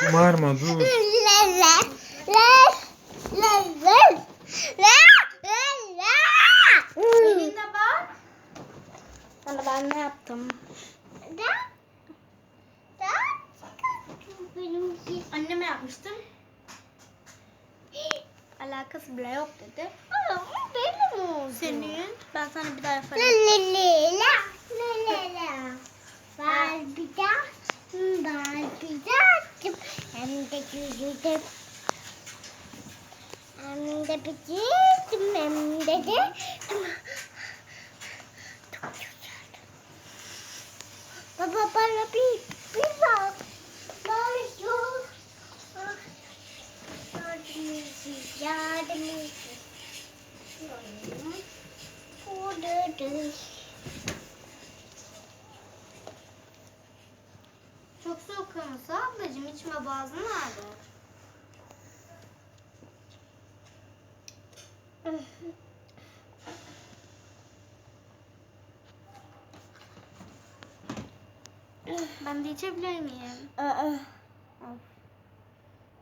Şımarma dur. Elinde bak. Sana ben ne yaptım? Anneme yapmıştım. Alakası bile yok dedi. Senin. Ben sana bir daha yaparım. Hem de güldüm. Hem de bitirdim hem de de. Çok güzel. Baba bana bir bir bak. Bana. Ah, Yardım et, yardım. Burada Çok soğuk ablacığım. İçme boğazın nerede? Ben de içebilir miyim? Aa,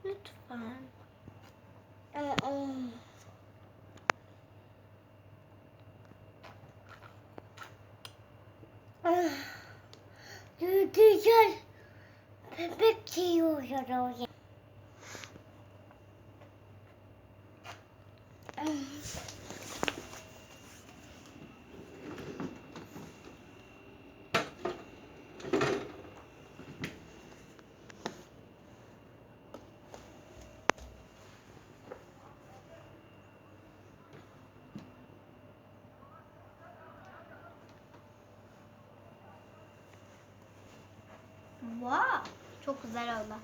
Lütfen. aa. Wow. Çok güzel oldu.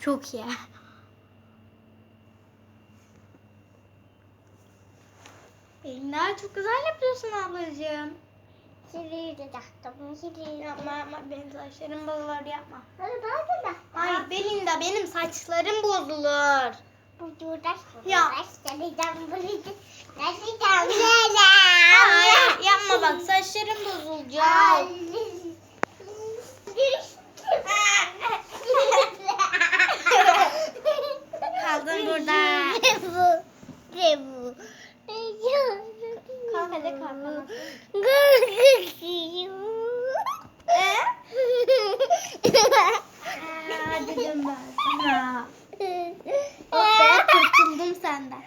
Çok iyi. Elinden çok güzel yapıyorsun ablacığım. Şurayı da taktım. Şurayı Yapma yapma benim saçlarım bozulur yapma. De taktım. Hayır Belinda benim saçlarım bozulur. Ya. Hayır yapma bak saçlarım bozulacak. Kaldın burada. Kalk hadi kalk. Aa, dedim ben sana. Oh be kurtuldum senden.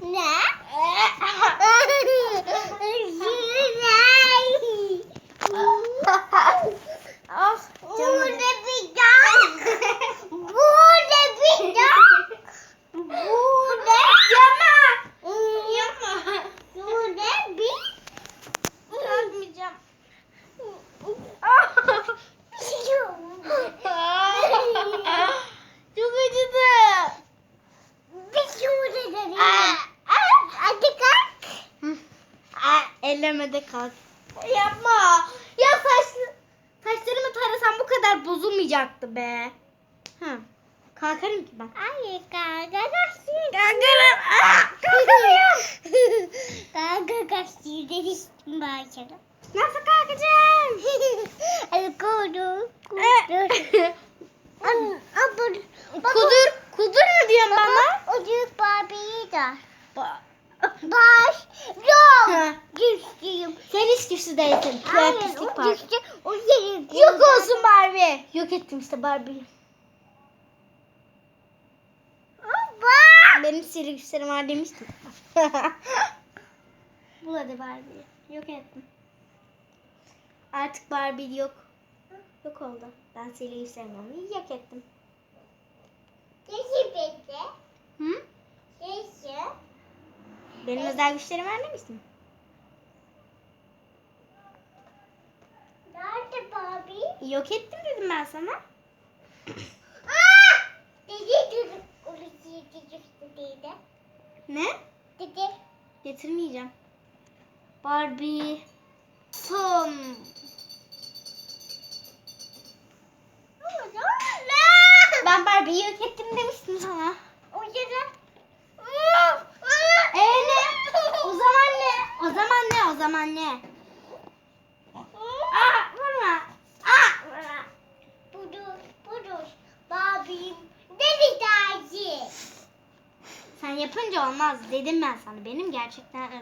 Ne? Ah Bu canım. ne bir dağ? Bu ne bir dağ? Bu ne? Yapma. Yapma. Bu ne bir? Bırakmayacağım. Çok acıdı. Bir şurada dedim. Hadi kalk. Aa, ellemede kalk. Yapma. Ya saç, saçlarımı tarasam bu kadar bozulmayacaktı be. Hı. Kalkarım ki ben. Kanka kaçtı. Kalkarım. Kalkamıyorum. Kaçtı. Dedim başına. Nasıl kalkacağım? Kudur. Kudur. An- abur- kudur. Kudur mu diyorsun bana? Büyük Barbie'yi de. Ba- Baş. Yok. Düştüm. Sen hiç güçlü değilsin. Hayır o Barbie. O yeri. Yok olsun Barbie. Yok ettim işte Barbie'yi. Baba. Benim sihirli güçlerim var demiştim. Bul hadi Barbie'yi. Yok ettim. Artık Barbie yok. Yok oldu. Ben sihirli güçlerimi onu yok ettim. Sesi bekle. Hı? Sesi. Benim özel güçlerim var demiştim. Nerede Barbie? Yok ettim dedim ben sana. Aa! Dedi çocuk. Orası düştü dedi. Ne? Dedi. Getirmeyeceğim. Barbie. Son. Ben Barbie'yi yok ettim demiştim sana. O yere. o zaman ne? Aa, vurma. Aa, vurma. Budur, budur. Babim deli taşı. Sen yapınca olmaz dedim ben sana. Benim gerçekten